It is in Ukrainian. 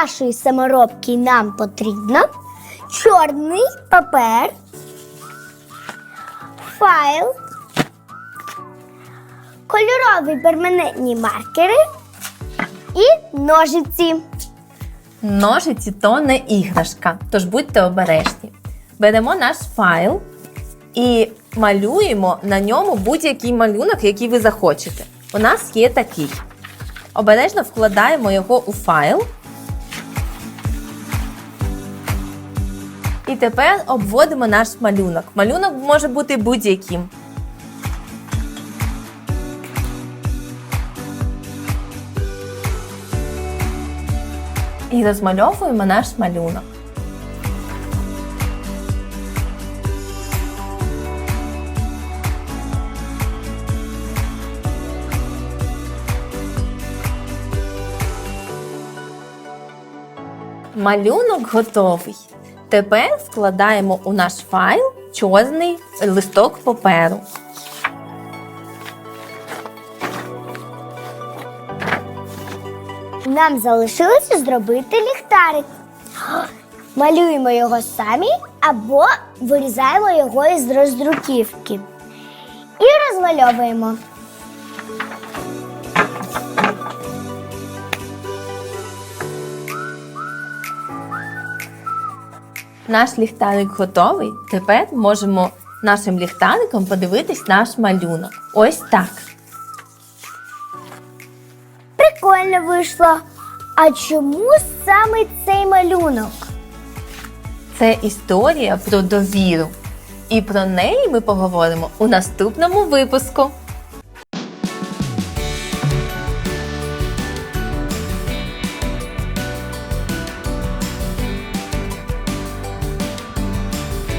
нашої саморобки нам потрібно чорний папер, файл, кольорові перманентні маркери і ножиці. Ножиці то не іграшка, тож будьте обережні. Беремо наш файл і малюємо на ньому будь-який малюнок, який ви захочете. У нас є такий. Обережно вкладаємо його у файл. І тепер обводимо наш малюнок. Малюнок може бути будь-яким. І розмальовуємо наш малюнок. Малюнок готовий. Тепер вкладаємо у наш файл чорний листок паперу. Нам залишилося зробити ліхтарик. Малюємо його самі або вирізаємо його із роздруківки. І розмальовуємо. Наш ліхтарик готовий. Тепер можемо нашим ліхтариком подивитись наш малюнок. Ось так. Прикольно вийшло. А чому саме цей малюнок? Це історія про довіру. І про неї ми поговоримо у наступному випуску.